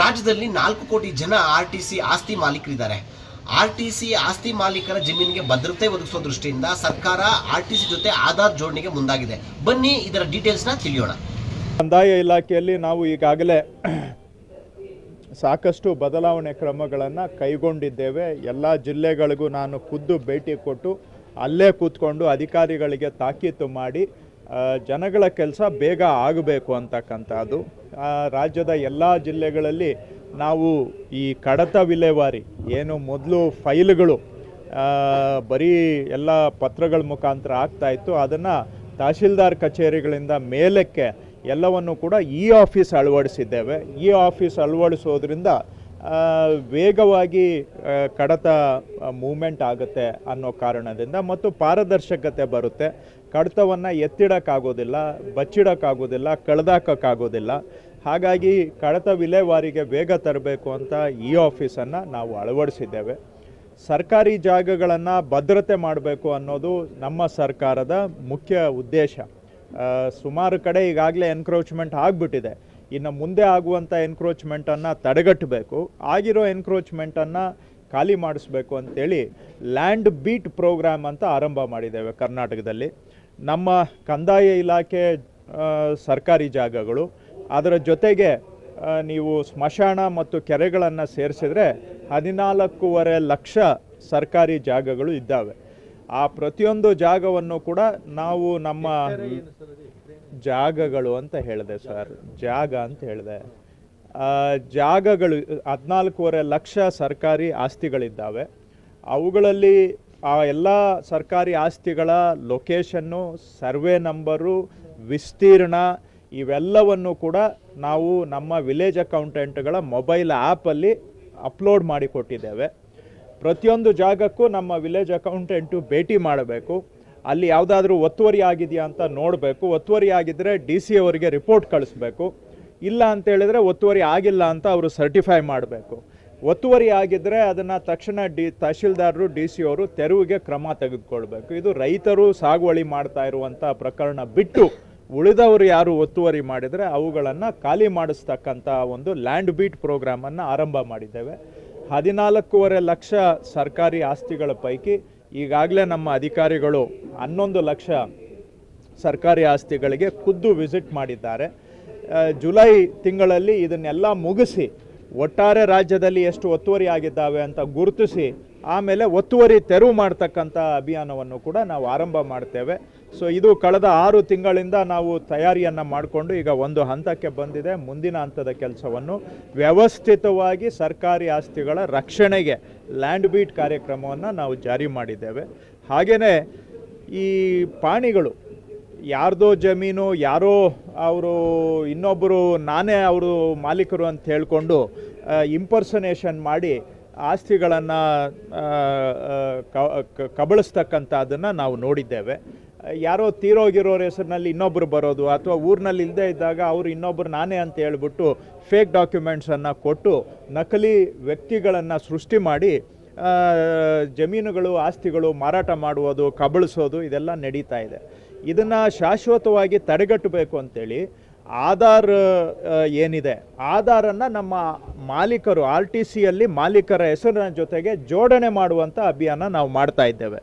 ರಾಜ್ಯದಲ್ಲಿ ನಾಲ್ಕು ಕೋಟಿ ಜನ ಆರ್ ಟಿ ಸಿ ಆಸ್ತಿ ಮಾಲೀಕರಿದ್ದಾರೆ. ಆರ್ ಟಿ ಸಿ ಆಸ್ತಿ ಮಾಲೀಕರ ಜಮೀನಿಗೆ ಭದ್ರತೆ ಒದಗಿಸುವ ದೃಷ್ಟಿಯಿಂದ ಸರ್ಕಾರ ಆರ್ ಟಿ ಸಿ ಜೊತೆ ಆಧಾರ್ ಜೋಡಣೆಗೆ ಮುಂದಾಗಿದೆ. ಬನ್ನಿ ಇದರ ಡೀಟೇಲ್ಸ್ನ ತಿಳಿಯೋಣ. ಕಂದಾಯ ಇಲಾಖೆಯಲ್ಲಿ ನಾವು ಈಗಾಗಲೇ ಸಾಕಷ್ಟು ಬದಲಾವಣೆ ಕ್ರಮಗಳನ್ನು ಕೈಗೊಂಡಿದ್ದೇವೆ. ಎಲ್ಲ ಜಿಲ್ಲೆಗಳಿಗೂ ನಾನು ಖುದ್ದು ಭೇಟಿ ಕೊಟ್ಟು ಅಲ್ಲೇ ಕೂತ್ಕೊಂಡು ಅಧಿಕಾರಿಗಳಿಗೆ ತಾಕೀತು ಮಾಡಿ ಜನಗಳ ಕೆಲಸ ಬೇಗ ಆಗಬೇಕು ಅಂತಕ್ಕಂಥದ್ದು. ರಾಜ್ಯದ ಎಲ್ಲ ಜಿಲ್ಲೆಗಳಲ್ಲಿ ನಾವು ಈ ಕಡತ ವಿಲೇವಾರಿ, ಏನು ಮೊದಲು ಫೈಲ್ಗಳು ಬರೀ ಎಲ್ಲ ಪತ್ರಗಳ ಮುಖಾಂತರ ಆಗ್ತಾ ಇತ್ತು. ಅದನ್ನು ತಹಶೀಲ್ದಾರ್ ಕಚೇರಿಗಳಿಂದ ಮೇಲಕ್ಕೆ ಎಲ್ಲವನ್ನು ಕೂಡ ಇ ಆಫೀಸ್ ಅಳವಡಿಸಿದ್ದೇವೆ. ಇ ಆಫೀಸ್ ಅಳವಡಿಸೋದ್ರಿಂದ ವೇಗವಾಗಿ ಕಡತ ಮೂಮೆಂಟ್ ಆಗುತ್ತೆ ಅನ್ನೋ ಕಾರಣದಿಂದ ಮತ್ತು ಪಾರದರ್ಶಕತೆ ಬರುತ್ತೆ. ಕಡತವನ್ನು ಎತ್ತಿಡೋಕ್ಕಾಗೋದಿಲ್ಲ, ಬಚ್ಚಿಡೋಕ್ಕಾಗೋದಿಲ್ಲ, ಕಳೆದಾಕೋಕ್ಕಾಗೋದಿಲ್ಲ. ಹಾಗಾಗಿ ಕಡತ ವಿಲೇವಾರಿಗೆ ವೇಗ ತರಬೇಕು ಅಂತ ಈ ಆಫೀಸನ್ನು ನಾವು ಅಳವಡಿಸಿದ್ದೇವೆ. ಸರ್ಕಾರಿ ಜಾಗಗಳನ್ನು ಭದ್ರತೆ ಮಾಡಬೇಕು ಅನ್ನೋದು ನಮ್ಮ ಸರ್ಕಾರದ ಮುಖ್ಯ ಉದ್ದೇಶ. ಸುಮಾರು ಕಡೆ ಈಗಾಗಲೇ ಎನ್ಕ್ರೋಚ್ಮೆಂಟ್ ಆಗಿಬಿಟ್ಟಿದೆ. ಇನ್ನು ಮುಂದೆ ಆಗುವಂಥ ಎನ್ಕ್ರೋಚ್ಮೆಂಟನ್ನು ತಡೆಗಟ್ಟಬೇಕು. ಆಗಿರೋ ಎನ್ಕ್ರೋಚ್ಮೆಂಟನ್ನು ಖಾಲಿ ಮಾಡಿಸ್ಬೇಕು ಅಂತೇಳಿ ಲ್ಯಾಂಡ್ ಬೀಟ್ ಪ್ರೋಗ್ರಾಮ್ ಅಂತ ಆರಂಭ ಮಾಡಿದ್ದೇವೆ ಕರ್ನಾಟಕದಲ್ಲಿ. ನಮ್ಮ ಕಂದಾಯ ಇಲಾಖೆ ಸರ್ಕಾರಿ ಜಾಗಗಳು, ಅದರ ಜೊತೆಗೆ ನೀವು ಸ್ಮಶಾನ ಮತ್ತು ಕೆರೆಗಳನ್ನು ಸೇರಿಸಿದ್ರೆ ಹದಿನಾಲ್ಕೂವರೆ ಲಕ್ಷ ಸರ್ಕಾರಿ ಜಾಗಗಳು ಇದ್ದಾವೆ. ಆ ಪ್ರತಿಯೊಂದು ಜಾಗವನ್ನು ಕೂಡ ನಾವು ನಮ್ಮ ಜಾಗಗಳು ಅಂತ ಹೇಳಿದೆ, ಸರ್. ಜಾಗ ಅಂತ ಹೇಳಿದೆ. ಜಾಗಗಳು, ಹದಿನಾಲ್ಕೂವರೆ ಲಕ್ಷ ಸರ್ಕಾರಿ ಆಸ್ತಿಗಳಿದ್ದಾವೆ. ಅವುಗಳಲ್ಲಿ ಆ ಎಲ್ಲ ಸರ್ಕಾರಿ ಆಸ್ತಿಗಳ ಲೊಕೇಶನ್ನು ಸರ್ವೆ ನಂಬರು, ವಿಸ್ತೀರ್ಣ ಇವೆಲ್ಲವನ್ನು ಕೂಡ ನಾವು ನಮ್ಮ ವಿಲೇಜ್ ಅಕೌಂಟೆಂಟ್ಗಳ ಮೊಬೈಲ್ ಆ್ಯಪಲ್ಲಿ ಅಪ್ಲೋಡ್ ಮಾಡಿಕೊಟ್ಟಿದ್ದೇವೆ. ಪ್ರತಿಯೊಂದು ಜಾಗಕ್ಕೂ ನಮ್ಮ ವಿಲೇಜ್ ಅಕೌಂಟೆಂಟು ಭೇಟಿ ಮಾಡಬೇಕು. ಅಲ್ಲಿ ಯಾವುದಾದ್ರೂ ಒತ್ತುವರಿ ಆಗಿದೆಯಾ ಅಂತ ನೋಡಬೇಕು. ಒತ್ತುವರಿ ಆಗಿದ್ದರೆ ಡಿ ಸಿ ಅವರಿಗೆ ರಿಪೋರ್ಟ್ ಕಳಿಸ್ಬೇಕು. ಇಲ್ಲ ಅಂತ ಹೇಳಿದ್ರೆ ಒತ್ತುವರಿ ಆಗಿಲ್ಲ ಅಂತ ಅವರು ಸರ್ಟಿಫೈ ಮಾಡಬೇಕು. ಒತ್ತುವರಿ ಆಗಿದ್ದರೆ ಅದನ್ನು ತಕ್ಷಣ ಡಿ, ತಹಶೀಲ್ದಾರರು, ಡಿ ಸಿ ಅವರು ತೆರವಿಗೆ ಕ್ರಮ ತೆಗೆದುಕೊಳ್ಬೇಕು. ಇದು ರೈತರು ಸಾಗುವಳಿ ಮಾಡ್ತಾ ಇರುವಂಥ ಪ್ರಕರಣ ಬಿಟ್ಟು ಉಳಿದವರು ಯಾರು ಒತ್ತುವರಿ ಮಾಡಿದರೆ ಅವುಗಳನ್ನು ಖಾಲಿ ಮಾಡಿಸ್ತಕ್ಕಂಥ ಒಂದು ಲ್ಯಾಂಡ್ ಬೀಟ್ ಪ್ರೋಗ್ರಾಮನ್ನು ಆರಂಭ ಮಾಡಿದ್ದೇವೆ. ಹದಿನಾಲ್ಕೂವರೆ ಲಕ್ಷ ಸರ್ಕಾರಿ ಆಸ್ತಿಗಳ ಪೈಕಿ ಈಗಾಗಲೇ ನಮ್ಮ ಅಧಿಕಾರಿಗಳು ಹನ್ನೊಂದು ಲಕ್ಷ ಸರ್ಕಾರಿ ಆಸ್ತಿಗಳಿಗೆ ಖುದ್ದು ವಿಸಿಟ್ ಮಾಡಿದ್ದಾರೆ. ಜುಲೈ ತಿಂಗಳಲ್ಲಿ ಇದನ್ನೆಲ್ಲ ಮುಗಿಸಿ ಒಟ್ಟಾರೆ ರಾಜ್ಯದಲ್ಲಿ ಎಷ್ಟು ಒತ್ತುವರಿ ಆಗಿದ್ದಾವೆ ಅಂತ ಗುರುತಿಸಿ ಆಮೇಲೆ ಒತ್ತುವರಿ ತೆರವು ಮಾಡ್ತಕ್ಕಂಥ ಅಭಿಯಾನವನ್ನು ಕೂಡ ನಾವು ಆರಂಭ ಮಾಡ್ತೇವೆ. ಸೊ ಇದು ಕಳೆದ ಆರು ತಿಂಗಳಿಂದ ನಾವು ತಯಾರಿಯನ್ನು ಮಾಡಿಕೊಂಡು ಈಗ ಒಂದು ಹಂತಕ್ಕೆ ಬಂದಿದೆ. ಮುಂದಿನ ಹಂತದ ಕೆಲಸವನ್ನು ವ್ಯವಸ್ಥಿತವಾಗಿ ಸರ್ಕಾರಿ ಆಸ್ತಿಗಳ ರಕ್ಷಣೆಗೆ ಲ್ಯಾಂಡ್ ಬೀಟ್ ಕಾರ್ಯಕ್ರಮವನ್ನು ನಾವು ಜಾರಿ ಮಾಡಿದ್ದೇವೆ. ಹಾಗೆಯೇ ಈ ಪಾಣಿಗಳು ಯಾರ್ದೋ ಜಮೀನು, ಯಾರೋ ಅವರು ಇನ್ನೊಬ್ಬರು ನಾನೇ ಅವರು ಮಾಲೀಕರು ಅಂತ ಹೇಳಿಕೊಂಡು ಇಂಪರ್ಸನೇಷನ್ ಮಾಡಿ ಆಸ್ತಿಗಳನ್ನು ಕಬಳಿಸ್ತಕ್ಕಂಥದ್ದನ್ನು ನಾವು ನೋಡಿದ್ದೇವೆ. ಯಾರೋ ತೀರೋಗಿರೋರ ಹೆಸರಿನಲ್ಲಿ ಇನ್ನೊಬ್ಬರು ಬರೋದು, ಅಥವಾ ಊರಿನಲ್ಲಿ ಇಲ್ಲದೇ ಇದ್ದಾಗ ಅವರು ಇನ್ನೊಬ್ಬರು ನಾನೇ ಅಂತ ಹೇಳ್ಬಿಟ್ಟು ಫೇಕ್ ಡಾಕ್ಯುಮೆಂಟ್ಸನ್ನು ಕೊಟ್ಟು ನಕಲಿ ವ್ಯಕ್ತಿಗಳನ್ನು ಸೃಷ್ಟಿ ಮಾಡಿ ಜಮೀನುಗಳು, ಆಸ್ತಿಗಳು ಮಾರಾಟ ಮಾಡುವುದು, ಕಬಳಿಸೋದು, ಇದೆಲ್ಲ ನಡೀತಾ ಇದೆ. ಇದನ್ನು ಶಾಶ್ವತವಾಗಿ ತಡೆಗಟ್ಟಬೇಕು ಅಂತೇಳಿ ಆಧಾರ್ ಏನಿದೆ, ಆಧಾರನ್ನು ನಮ್ಮ ಮಾಲೀಕರು, ಆರ್ ಟಿ ಸಿಯಲ್ಲಿ ಮಾಲೀಕರ ಹೆಸರಿನ ಜೊತೆಗೆ ಜೋಡಣೆ ಮಾಡುವಂಥ ಅಭಿಯಾನ ನಾವು ಮಾಡ್ತಾ ಇದ್ದೇವೆ.